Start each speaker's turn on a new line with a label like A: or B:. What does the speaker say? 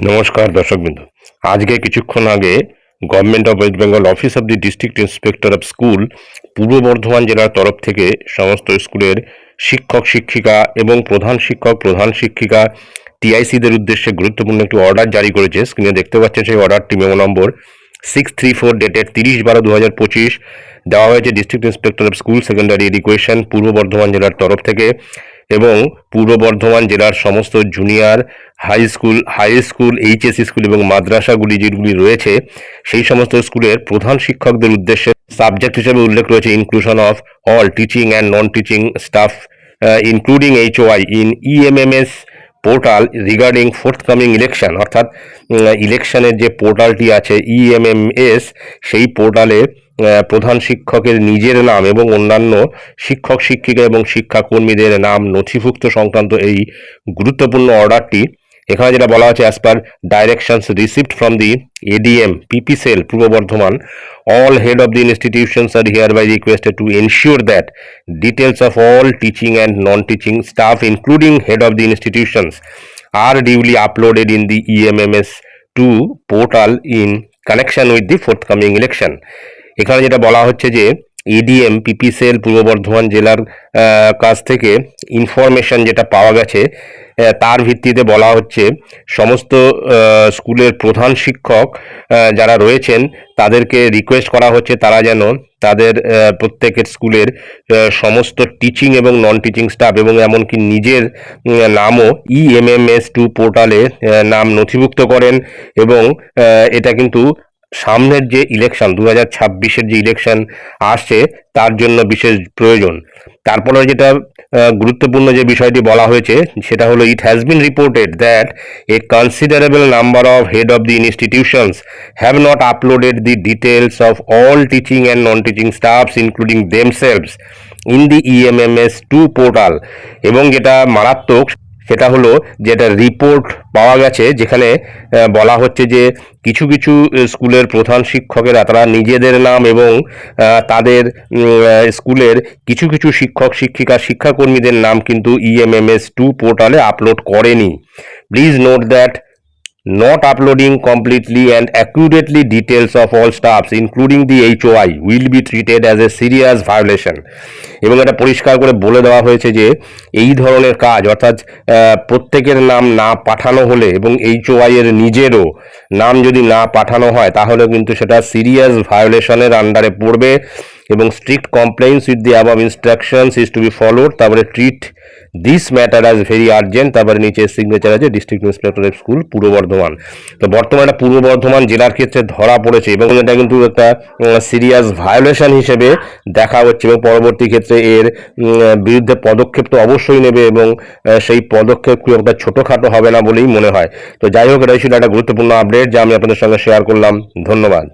A: নমস্কার দর্শক দর্শকবৃন্দ। আজকে কিছুক্ষণ আগে government of West Bengal office of the district inspector of school পূর্ব বর্ধমান জেলার তরফ থেকে সমস্ত স্কুলের শিক্ষক, শিক্ষিকা এবং প্রধান শিক্ষক, প্রধান শিক্ষিকা টিআইসিদের উদ্দেশ্যে গুরুত্বপূর্ণ একটি অর্ডার জারি করেছে। স্ক্রিনে দেখতে পাচ্ছেন সেই অর্ডারটি memo number six three four ডেটের তিরিশ বারো দু হাজার পঁচিশ দেওয়া হয়েছে district inspector of school secondary education পূর্ব বর্ধমান জেলার তরফ থেকে। এবং পূর্ব বর্ধমান জেলার সমস্ত junior high school high school HS school এবং মাদ্রাসাগুলি যেগুলি রয়েছে, সেই সমস্ত স্কুলের প্রধান শিক্ষকদের উদ্দেশ্যে সাবজেক্ট হিসেবে উল্লেখ রয়েছে inclusion of all teaching and non teaching staff including HOI in EMMS portal regarding forthcoming election অর্থাৎ ইলেকশনের যে পোর্টালটি আছে ইএমএমএস সেই পোর্টালে প্রধান শিক্ষকের নিজের নাম এবং অন্যান্য শিক্ষক, শিক্ষিকা এবং শিক্ষাকর্মীদের নাম নথিভুক্ত সংক্রান্ত এই গুরুত্বপূর্ণ অর্ডারটি, এখানে যেটা বলা হয়েছে as per directions received from the ADM PP cell Purba Bardhaman all head of the institutions are hereby requested to ensure that details of all teaching and non teaching staff including head of the institutions are duly uploaded in the EMMS two portal in connection with the forthcoming election এখানে যেটা বলা হচ্ছে যে ADM পিপিসেল পূর্ব বর্ধমান জেলার কাছ থেকে information যেটা পাওয়া গেছে তার ভিত্তিতে বলা হচ্ছে সমস্ত স্কুলের প্রধান শিক্ষক যারা রয়েছেন, তাদেরকে রিকোয়েস্ট করা হচ্ছে তারা যেন তাদের প্রত্যেকের স্কুলের সমস্ত টিচিং এবং নন টিচিং স্টাফ এবং এমনকি নিজের নামও E ইএমএমএস টু পোর্টালে নাম নথিভুক্ত করেন এবং এটা কিন্তু সামনের যে ইলেকশন দু হাজার ছাব্বিশের যে ইলেকশন আসছে, তার জন্য বিশেষ প্রয়োজন। তারপরে যেটা গুরুত্বপূর্ণ যে বিষয়টি বলা হয়েছে, সেটা হলো it has been reported that a considerable number of head of the institutions have not uploaded the details of all teaching and non teaching staffs including themselves in the EMMS two portal এবং যেটা মারাত্মক সেটা হলো যেটা report পাওয়া গেছে, যেখানে বলা হচ্ছে যে কিছু কিছু স্কুলের প্রধান শিক্ষকেরা, তারা নিজেদের নাম এবং তাদের স্কুলের কিছু কিছু শিক্ষক, শিক্ষিকা, শিক্ষাকর্মীদের নাম কিন্তু ইএমএমএস টু পোর্টালে আপলোড করেনি। Please note that not uploading completely and accurately details of all staffs including the HOI will be treated as a serious violation এবং এটা পরিষ্কার করে বলে দেওয়া হয়েছে যে এই ধরনের কাজ অর্থাৎ প্রত্যেকের নাম না পাঠানো হলে এবং এইচওআই এর নিজেরও নাম যদি না পাঠানো হয় তাহলে কিন্তু সেটা সিরিয়াস ভায়োলেশনের আন্ডারে পড়বে এবং strict compliance with the above instructions is to be followed তারপরে treat this matter as very urgent তারপরে নিচে সিগনেচার আছে ডিস্ট্রিক্ট ইন্সপেক্টর অফ স্কুল পূর্ব বর্ধমান। তো বর্তমানে পূর্ব বর্ধমান জেলার ক্ষেত্রে ধরা পড়েছে এবং এটা কিন্তু একটা সিরিয়াস ভায়োলেশন হিসেবে দেখা হচ্ছে এবং পরবর্তী ক্ষেত্রে এর বিরুদ্ধে পদক্ষেপ তো অবশ্যই নেবে এবং সেই পদক্ষেপ খুব একটা ছোটোখাটো হবে না বলেই মনে হয়। তো যাই হোক, এটাই ছিল একটা গুরুত্বপূর্ণ আপডেট যা আমি আপনাদের সঙ্গে শেয়ার করলাম। ধন্যবাদ।